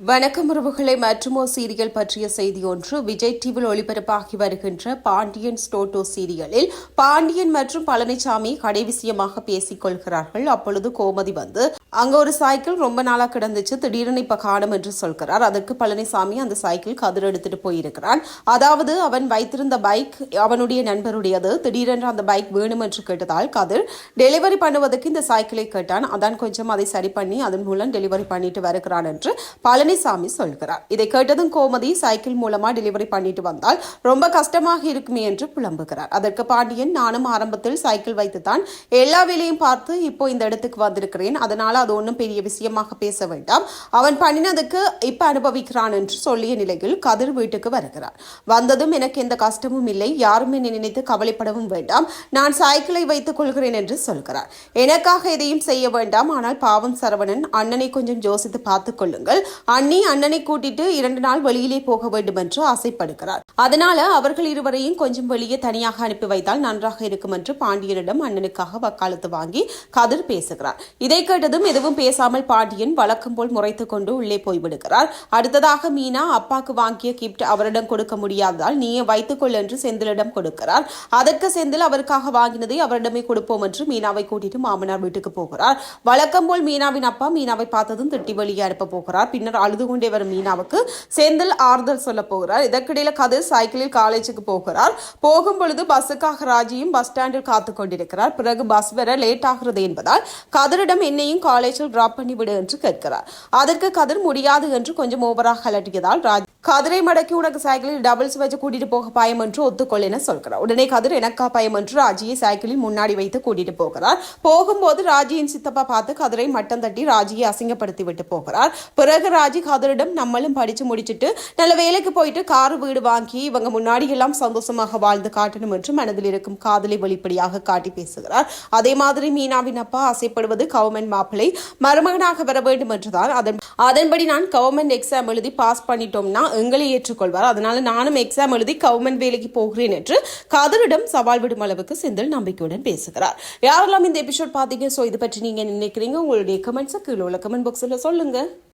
வணக்கம் உறவுகளை மற்றுமோ சீரியல் பற்றிய செய்தி ஒன்று. விஜய் டிவியில் ஒளிபரப்பாகி வருகின்ற பாண்டியன் ஸ்டோட்டோ சீரியலில் பாண்டியன் மற்றும் பழனிசாமி கடைவிசியமாக பேசிக் கொள்கிறார்கள். அப்பொழுது கோமதி வந்து அங்கே ஒரு சைக்கிள் ரொம்ப நாளாக கிடந்துச்சு. திடீர்னு இப்போ காணும் என்று சொல்கிறார். அதற்கு பழனிசாமி அந்த சைக்கிள் கதிர் எடுத்துட்டு போயிருக்கிறான் அதாவது அவன் வைத்திருந்த பைக் அவனுடைய நண்பருடையது. திடீரென்று அந்த பைக் வேணும் என்று கேட்டதால் கதிர் டெலிவரி பண்ணுவதற்கு இந்த சைக்கிளை கேட்டான். அதான் கொஞ்சம் அதை சரி பண்ணி அதன் மூலம் டெலிவரி பண்ணிட்டு வருகிறான் என்று பழனிசாமி சொல்கிறார். இதை கேட்டதும் கோமதி சைக்கிள் மூலமாக டெலிவரி பண்ணிட்டு வந்தால் ரொம்ப கஷ்டமாக இருக்குமே என்று புலம்புகிறார். அதற்கு பாண்டியன் நானும் ஆரம்பத்தில் சைக்கிள் வைத்துத்தான் எல்லா வேலையும் பார்த்து இப்போ இந்த இடத்துக்கு வந்திருக்கிறேன். அதனால் அது ஒன்றும் பெரிய விஷயமாக பேச வேண்டாம். அவன் பண்ணினதுக்கு இப்ப அனுபவிக்கிறான் என்று சொல்லிய நிலையில் கதிர் வீட்டுக்கு வருகிறார். வந்ததும் எனக்கு எந்த கஷ்டமும் இல்லை. யாரும் என்னை நினைத்து கவலைப்படவும் வேண்டாம். நான் சைக்கிளை வைத்துக் கொள்கிறேன் என்று சொல்கிறார். எனக்காக எதையும் செய்ய வேண்டாம். ஆனால் பாவம் சரவணன் அண்ணனை கொஞ்சம் யோசித்து பார்த்துக் கொள்ளுங்கள். அண்ணி அண்ணனை கூட்டிட்டு இரண்டு நாள் வெளியிலே போக வேண்டும் என்று ஆசைப்படுகிறார். அதனால அவர்கள் இருவரையும் கொஞ்சம் வெளியே தனியாக அனுப்பி வைத்தால் நன்றாக இருக்கும் என்று பாண்டியனிடம் அண்ணனுக்காக வக்காலத்து வாங்கி கதிர் பேசுகிறார். இதை கேட்டதும் எதுவும் பேசாமல் பாண்டியன் வழக்கம் போல் முறைத்து கொண்டு உள்ளே போய்விடுகிறார். அடுத்ததாக மீனா அப்பாக்கு வாங்கிய கிப்ட் அவரிடம் கொடுக்க முடியாததால் நீயே வைத்துக்கொள் என்று செந்திலிடம் கொடுக்கிறார். அதற்கு செந்தில் அவருக்காக வாங்கினதை அவரிடமே கொடுப்போம் என்று மீனாவை கூட்டிட்டு மாமனார் வீட்டுக்கு போகிறார். வழக்கம் போல் மீனாவின் அப்பா மீனாவை பார்த்ததும் திட்டி வெளியே அனுப்ப போகிறார். பின்னர் அழுது கொண்டே வரும் மீனாவுக்கு செந்தில் ஆறுதல் சொல்ல போகிறார். இதற்கிடையில கதிர் சைக்கிளில் காலேஜுக்கு போகிறார். போகும் பொழுது பஸ்ஸுக்காக ராஜியும் பஸ் ஸ்டாண்டில் காத்துக் கொண்டிருக்கிறார். பிறகு பஸ் வர லேட் ஆகிறது என்பதால் கதிரிடம் என்னையும் காலேஜில் டிராப் பண்ணிவிடு என்று கேட்கிறார். அதற்கு கதிர் முடியாது என்று கொஞ்சம் ஓவராக அலட்டியதால் ராஜ் கதிரை மடக்கி உனக்கு சைக்கிளில் டபுள்ஸ் வச்சு கூட்டிட்டு போக பயம் என்று ஒத்துக்கொள் என சொல்கிறார். உடனே கதிர் எனக்கா பயம் என்று ராஜியை சைக்கிளில் முன்னாடி வைத்து கூட்டிட்டு போகிறார். போகும்போது ராஜியின் சித்தப்பா பார்த்து கதிரை மட்டம் தட்டி ராஜியை அசிங்கப்படுத்தி விட்டு போகிறார். பிறகு ராஜி கதிரிடம் நம்மளும் படிச்சு முடிச்சுட்டு நல்ல வேலைக்கு போயிட்டு கார் வீடு வாங்கி இவங்க முன்னாடி எல்லாம் சந்தோஷமாக வாழ்ந்து காட்டணும் என்று மனதில் இருக்கும் காதலை வெளிப்படையாக காட்டி பேசுகிறார். அதே மாதிரி மீனாவின் அப்பா ஆசைப்படுவது கவர்மெண்ட் மாப்பிளை மருமகனாக வர வேண்டும் என்றுதான். அதன் அதன்படி நான் கவர்மெண்ட் எக்ஸாம் எழுதி பாஸ் பண்ணிட்டோம்னா எங்களை ஏற்றுக்கொள்வார். அதனால நானும் எக்ஸாம் எழுதி கவர்மெண்ட் வேலைக்கு போகிறேன் என்று கதரிடம் சவால் விடும் அளவுக்கு செந்தில் நம்பிக்கையுடன் பேசுகிறார். யாரெல்லாம் இந்த எபிசோட் பார்த்தீங்க ஸோ இது பற்றி நீங்க நினைக்கிறீங்க? உங்களுடைய கமெண்ட்ஸை கீழே உள்ள கமெண்ட் பாக்ஸில் சொல்லுங்க.